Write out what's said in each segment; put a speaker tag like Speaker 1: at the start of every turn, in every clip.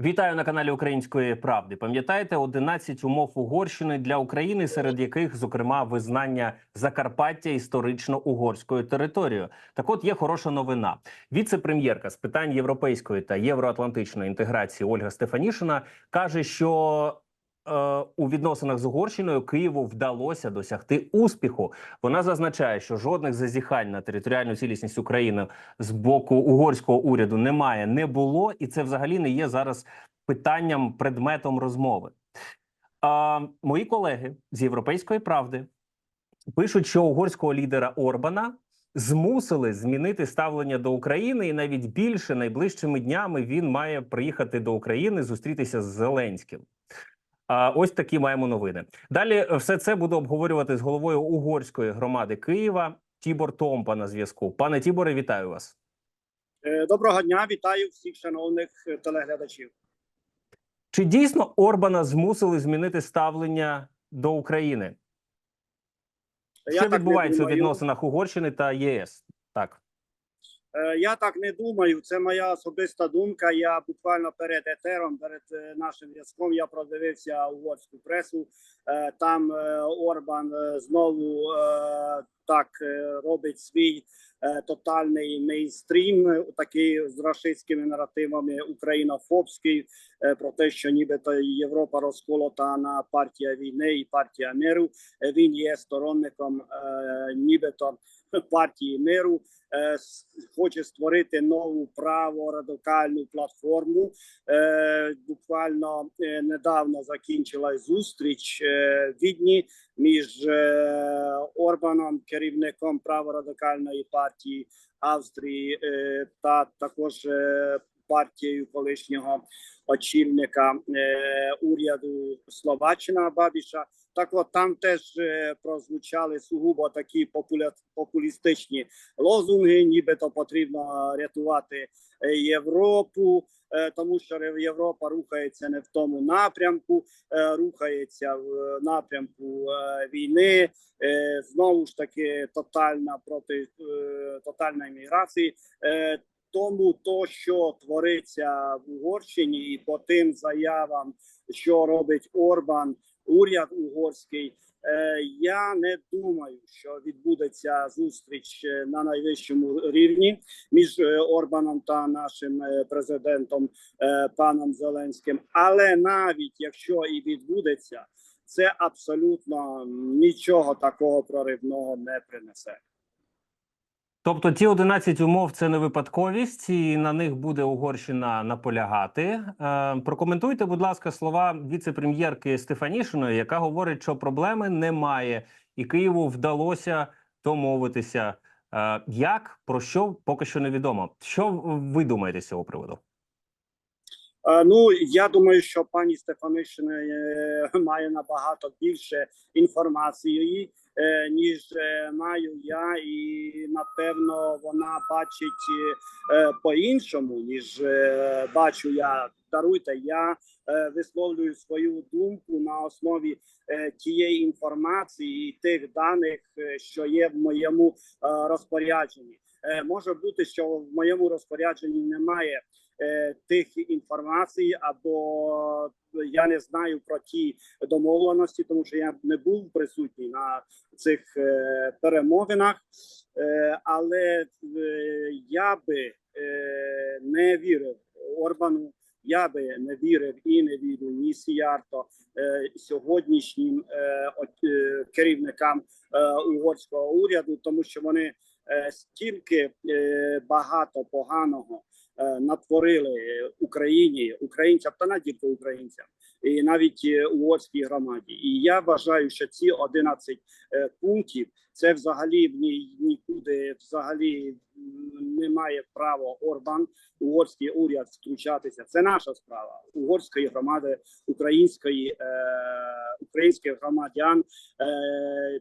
Speaker 1: Вітаю на каналі Української правди. Пам'ятаєте 11 умов Угорщини для України, серед яких, зокрема, визнання Закарпаття історично угорською територією. Так, от є хороша новина. Віце-прем'єрка з питань європейської та євроатлантичної інтеграції Ольга Стефанішина каже, що у відносинах з Угорщиною Києву вдалося досягти успіху. Вона зазначає, що жодних зазіхань на територіальну цілісність України з боку угорського уряду немає, не було, і це взагалі не є зараз питанням, предметом розмови. А, мої колеги з Європейської правди пишуть, що угорського лідера Орбана змусили змінити ставлення до України, і навіть більше найближчими днями він має приїхати до України зустрітися з Зеленським. А ось такі маємо новини. Далі все це буду обговорювати з головою угорської громади Києва Тібор Томпа на зв'язку. Пане Тіборе, вітаю вас.
Speaker 2: Е, Доброго дня, вітаю всіх шановних е, телеглядачів.
Speaker 1: Чи дійсно Орбана змусили змінити ставлення до України?
Speaker 2: Я
Speaker 1: Що відбувається у відносинах Угорщини та ЄС? Так.
Speaker 2: Е, Я так не думаю. Це моя особиста думка. Я буквально перед етером, перед е, нашим зв'язком, я продивився угорську пресу. Е, Там Орбан знову так е, робить свій е, тотальний мейнстрім, такий з рашистськими наративами українофобський, е, про те, що нібито Європа розколота на партія війни і партія миру. Він є сторонником нібито партії миру. Хоче створити нову праворадикальну платформу. Е, Буквально недавно закінчилась зустріч в Відні між е, Орбаном, керівником праворадикальної партії Австрії, е, та також е, партією колишнього очільника е, уряду Словаччина Бабіша. Так, от там теж е, прозвучали сугубо такі популя... популістичні лозунги, нібито потрібно рятувати Європу, е, тому що Європа рухається не в тому напрямку, рухається в напрямку війни. Знову ж таки, тотальна проти тотальної міграції. Тому то, що твориться в Угорщині, і по тим заявам, що робить Орбан, уряд угорський. Е, Я не думаю, що відбудеться зустріч е, на найвищому рівні між е, Орбаном та нашим президентом паном Зеленським. Але навіть якщо і відбудеться, це абсолютно нічого такого проривного не принесе.
Speaker 1: Тобто ті 11 умов це не випадковість, і на них буде Угорщина наполягати. Е, прокоментуйте, будь ласка, слова віце-прем'єрки Стефанішиної, яка говорить, що проблеми немає, і Києву вдалося домовитися. Е, як про що поки що невідомо. Що ви думаєте з цього приводу?
Speaker 2: Е, Ну я думаю, що пані Стефанишина е, має набагато більше інформації, е, ніж маю я, і напевно вона бачить по-іншому, ніж бачу я. Даруйте, я висловлюю свою думку на основі тієї інформації і тих даних, що є в моєму розпорядженні. Може бути, що в моєму розпорядженні немає тих інформацій, або я не знаю про ті домовленості, тому що я не був присутній на цих е, перемовинах, е, але е, я би е, не вірив Орбану. Я би не вірив і не вірю ні Сіярто е, сьогоднішнім е, е, керівникам е, угорського уряду, тому що вони е, стільки е, багато поганого е, натворили Україні, українцям та не тільки українцям, і навіть е, угорській громаді. І я вважаю, що ці 11 е, пунктів це взагалі в ні, нікуди взагалі не має права Орбан, угорський уряд втручатися. Це наша справа угорської громади, української е, українських громадян е, е,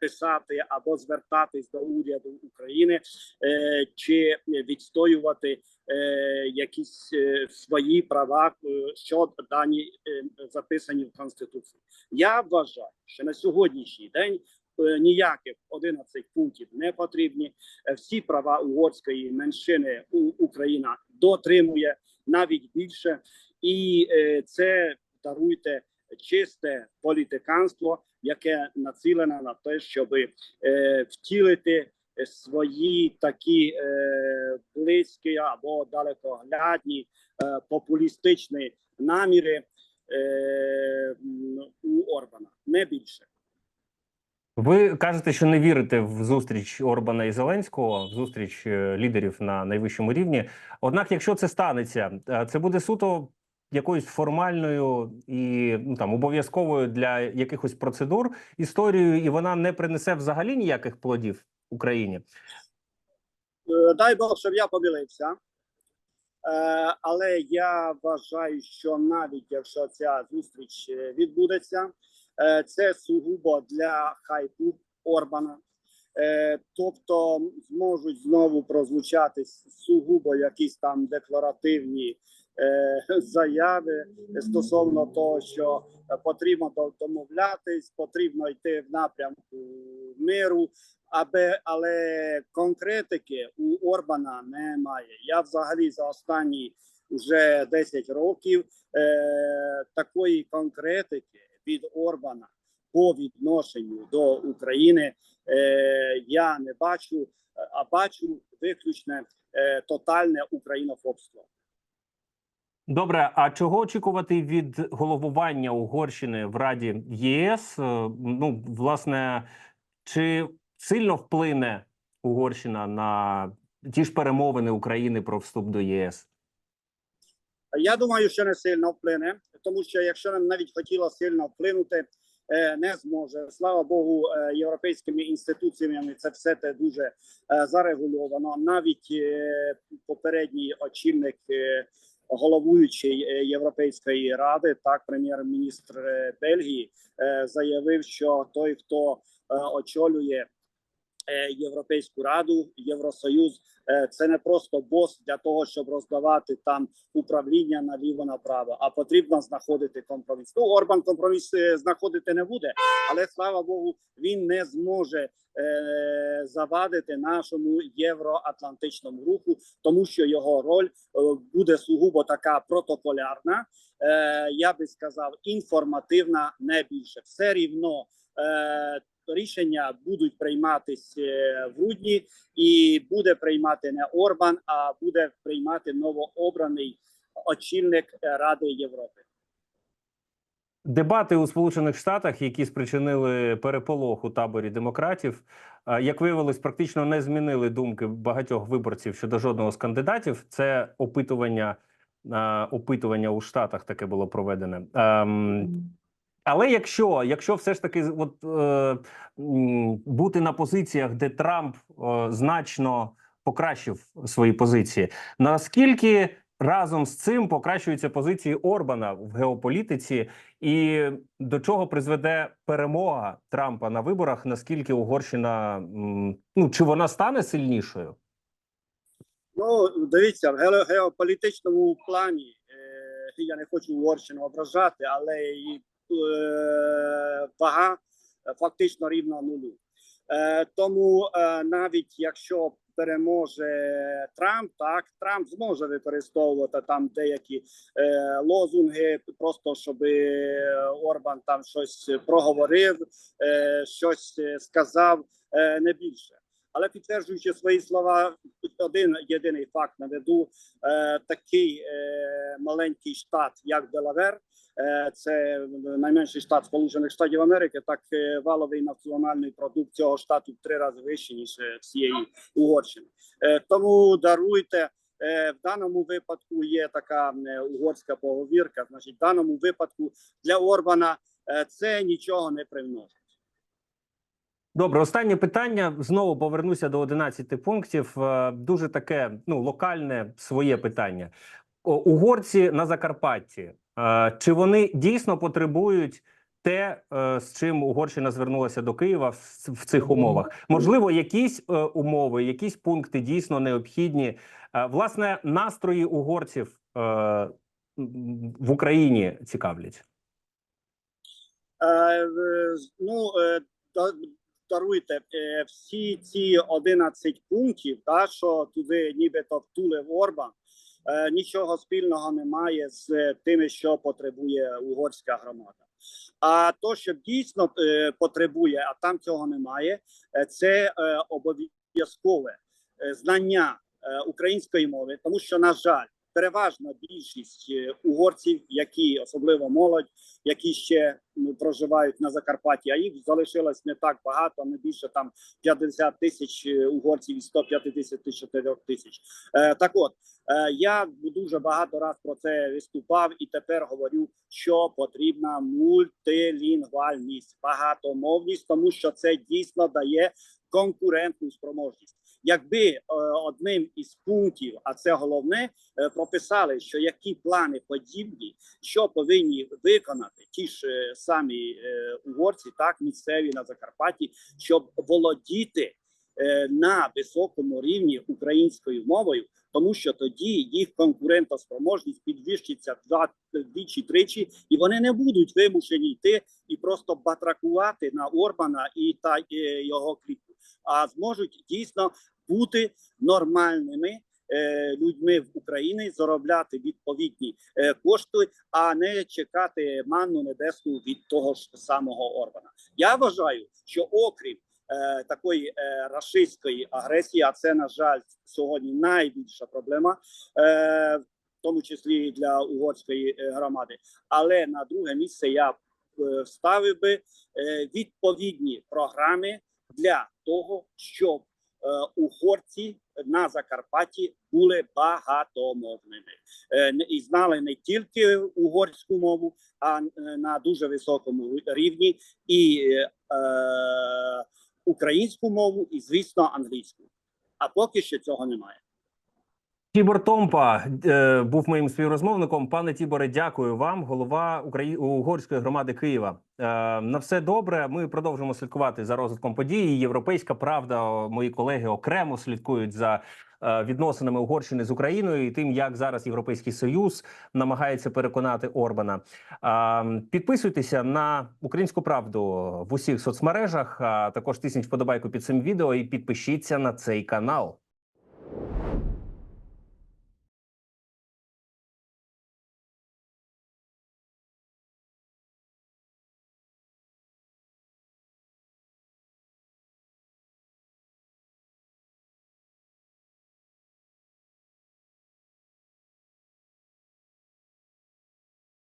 Speaker 2: писати або звертатись до уряду України е, чи відстоювати якісь е, свої права, е, що дані е, записані в конституції. Я вважаю, що на сьогоднішній день. е, Ніяких 11 пунктів не потрібні. Е, Всі права угорської меншини Україна дотримує навіть більше. і е, це даруйте чисте політиканство, яке націлене на те, щоб е, втілити е, свої такі е, близькі або далекоглядні е, популістичні наміри е, у Орбана, не більше.
Speaker 1: Ви кажете, що не вірите в зустріч Орбана і Зеленського, в зустріч е, лідерів на найвищому рівні. Однак, якщо це станеться, це буде суто якоюсь формальною і ну там обов'язковою для якихось процедур історією, і вона не принесе взагалі ніяких плодів Україні.
Speaker 2: Е, Дай Бог, щоб я помилився. Е, Але я вважаю, що навіть якщо ця зустріч е, відбудеться, це сугубо для хайпу Орбана. Тобто зможуть знову прозвучати сугубо якісь там декларативні заяви стосовно того, що е, потрібно домовлятись, потрібно йти в напрямку миру, аби але конкретики у Орбана немає. Я взагалі за останні вже 10 років е, такої конкретики від Орбана по відношенню до України е, я не бачу, е, а бачу виключне е, тотальне українофобство.
Speaker 1: Добре, а чого очікувати від головування Угорщини в Раді ЄС? Е, Ну, власне, чи сильно вплине Угорщина на ті ж перемовини України про вступ до ЄС?
Speaker 2: Я думаю, що не сильно вплине, тому що якщо нам навіть хотіло сильно вплинути, е, не зможе. Слава Богу, е, європейськими інституціями це все те дуже зарегульовано. Навіть попередній очільник головуючий е, Європейської ради, так прем'єр-міністр е, Бельгії, е, заявив, що той, хто очолює Європейську раду, Євросоюз, е, це не просто бос для того, щоб роздавати там управління наліво направо, а потрібно знаходити компроміс. Ну Орбан компроміс е, знаходити не буде, але слава Богу, він не зможе е, завадити нашому євроатлантичному руху, тому що його роль е, буде сугубо така протоколярна. Е, я би сказав, інформативна, не більше. Все рівно. Е, Рішення будуть прийматись е, в грудні, і буде приймати не Орбан, а буде приймати новообраний очільник Ради Європи.
Speaker 1: Дебати у Сполучених Штатах, які спричинили переполох у таборі демократів, е, як виявилось, практично не змінили думки багатьох виборців щодо жодного з кандидатів. Це опитування, е, опитування у Штатах таке було проведене. Але якщо, якщо все ж таки от, е, бути на позиціях, де Трамп е, значно покращив свої позиції, наскільки разом з цим покращуються позиції Орбана в геополітиці, і до чого призведе перемога Трампа на виборах? Наскільки Угорщина ну чи вона стане сильнішою?
Speaker 2: Ну дивіться, в гео- геополітичному плані е, я не хочу Угорщину ображати, але і вага е, фактично рівна нулю. Е, тому е, навіть якщо переможе Трамп, так Трамп зможе використовувати там деякі е, лозунги, просто щоб Орбан там щось проговорив, е, щось е, сказав, е, не більше. Але підтверджуючи свої слова, один єдиний факт наведу: е, такий е, маленький штат, як Делавер, е, це найменший штат Сполучених Штатів Америки. Так е, валовий національний продукт цього штату три рази вищий ніж е, всієї Угорщини. Е, тому даруйте. Е, В даному випадку є така е, угорська поговірка. Значить, в даному випадку для Орбана е, це нічого не привносить.
Speaker 1: Добре, останнє питання. Знову повернуся до 11 пунктів. Е, Дуже таке ну локальне своє питання. Угорці на Закарпатті. Е, Чи вони дійсно потребують те, е, з чим Угорщина звернулася до Києва в в цих умовах? Можливо, якісь е, умови, якісь пункти дійсно необхідні. Власне, настрої угорців в Україні цікавлять.
Speaker 2: Е, ну, даруйте, всі ці 11 пунктів, та, що туди нібито втулив Орбан, нічого спільного немає з тими, що потребує угорська громада. А то, що дійсно е, потребує, а там цього немає, е, це е, обов'язкове е, знання е, української мови, тому що, на жаль, переважна більшість е, угорців, які особливо молодь, які ще проживають на Закарпатті, а їх залишилось не так багато, не більше там 50 тисяч е, угорців і 154 тисяч. Е, так от я дуже багато раз про це виступав і тепер говорю, що потрібна мультилінгвальність, багатомовність, тому що це дійсно дає конкурентну спроможність. Якби е, одним із пунктів, а це головне, е, прописали, що які плани подібні, що повинні виконати ті ж е, самі угорці, так місцеві на Закарпатті, щоб володіти на високому рівні українською мовою, тому що тоді їх конкурентоспроможність підвищиться два двічі тричі, і вони не будуть вимушені йти і просто батракувати на Орбана і та його клітку, а зможуть дійсно бути нормальними. е, Людьми в Україні заробляти відповідні е, кошти, а не чекати манну небесну від того ж самого Орбана. Я вважаю, що окрім е, такої е, рашистської агресії, а це на жаль сьогодні найбільша проблема, в тому числі для угорської громади. Але на друге місце я вставив би відповідні програми для того, щоб угорці на Закарпатті були багатомовними е, і знали не тільки угорську мову, а е, на дуже високому рівні і е, українську мову, і звісно англійську. А поки що цього немає.
Speaker 1: Тібор Томпа е, був моїм співрозмовником. Пане Тіборе, дякую вам. Голова Украї... угорської громади Києва. Е, на все добре. Ми продовжимо слідкувати за розвитком подій. Європейська правда. Мої колеги окремо слідкують за е, відносинами Угорщини з Україною і тим, як зараз Європейський Союз намагається переконати Орбана. Е, підписуйтеся на українську правду в усіх соцмережах. А також тисніть вподобайку під цим відео і підпишіться на цей канал.